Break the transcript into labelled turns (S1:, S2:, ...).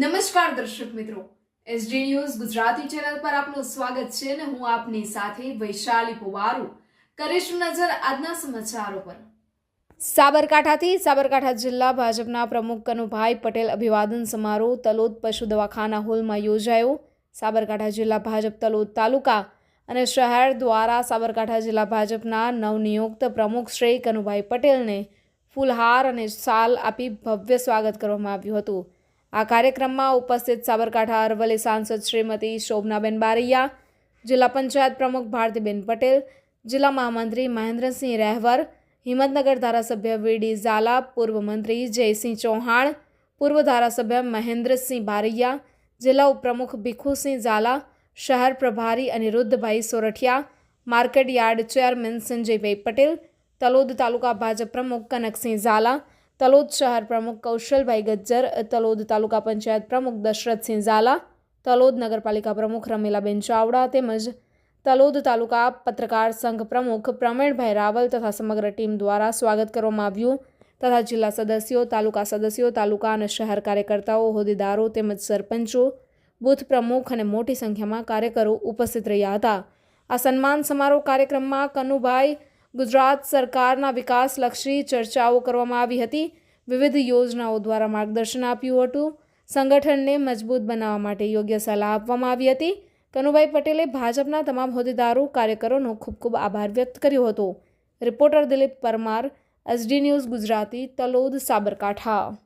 S1: નમસ્કાર દર્શક મિત્રો. એસડી ન્યૂઝ ગુજરાતી ચેનલ પર આપનું સ્વાગત છે અને હું આપની સાથે વૈશાલી પુવારુ. કરીશું નજર આજના સમાચારો પર. સાબરકાંઠાથી સાબરકાંઠા જિલ્લા ભાજપના પ્રમુખ કનુભાઈ પટેલ અભિવાદન સમારોહ તલોદ પશુ દવાખાના હોલમાં યોજાયો. સાબરકાંઠા જિલ્લા ભાજપ તલોદ તાલુકા અને શહેર દ્વારા સાબરકાંઠા જિલ્લા ભાજપના નવનિયુક્ત પ્રમુખ શ્રી કનુભાઈ પટેલને ફૂલહાર અને શાલ આપી ભવ્ય સ્વાગત કરવામાં આવ્યું હતું. આ કાર્યક્રમમાં ઉપસ્થિત સાબરકાંઠા અરવલ્લી સાંસદ શ્રીમતી શોભનાબેન બારૈયા, જિલ્લા પંચાયત પ્રમુખ ભારતીબેન પટેલ, જિલ્લા મહામંત્રી મહેન્દ્રસિંહ રહેવર, હિંમતનગર ધારાસભ્ય વીડી ઝાલા, પૂર્વ મંત્રી જયસિંહ ચૌહાણ, પૂર્વ ધારાસભ્ય મહેન્દ્રસિંહ બારૈયા, જિલ્લા ઉપપ્રમુખ ભીખુસિંહ ઝાલા, શહેર પ્રભારી Aniruddhbhai Sorathiya, market yard chairman Sanjaybhai Patel, Talod taluka Bhajap પ્રમુખ કનકસિંહ ઝાલા તલોદ શહેર પ્રમુખ કૌશલભાઈ ગજ્જર, તલોદ તાલુકા પંચાયત પ્રમુખ દશરથસિંહ ઝાલા, તલોદ નગરપાલિકા પ્રમુખ રમીલાબેન ચાવડા તેમજ તલોદ તાલુકા પત્રકાર સંઘ પ્રમુખ પ્રવીણભાઈ રાવલ તથા સમગ્ર ટીમ દ્વારા સ્વાગત કરવામાં આવ્યું તથા જિલ્લા સદસ્યો, તાલુકા સદસ્યો, તાલુકા અને શહેર કાર્યકર્તાઓ, હોદ્દેદારો તેમજ સરપંચો, બૂથ પ્રમુખ અને મોટી સંખ્યામાં કાર્યકરો ઉપસ્થિત રહ્યા હતા. આ સન્માન સમારોહ કાર્યક્રમમાં કનુભાઈ ગુજરાત સરકારના વિકાસલક્ષી ચર્ચાઓ કરવામાં આવી હતી. વિવિધ યોજનાઓ દ્વારા માર્ગદર્શન આપ્યું હતું. સંગઠનને મજબૂત બનાવવા માટે યોગ્ય સલાહ આપવામાં આવી હતી. કનુભાઈ પટેલે ભાજપના તમામ હોદ્દેદારો, કાર્યકરોનો ખૂબ ખૂબ આભાર વ્યક્ત કર્યો હતો. Reporter Dilip Parmar, S D news Gujarati, Talod, Sabarkantha.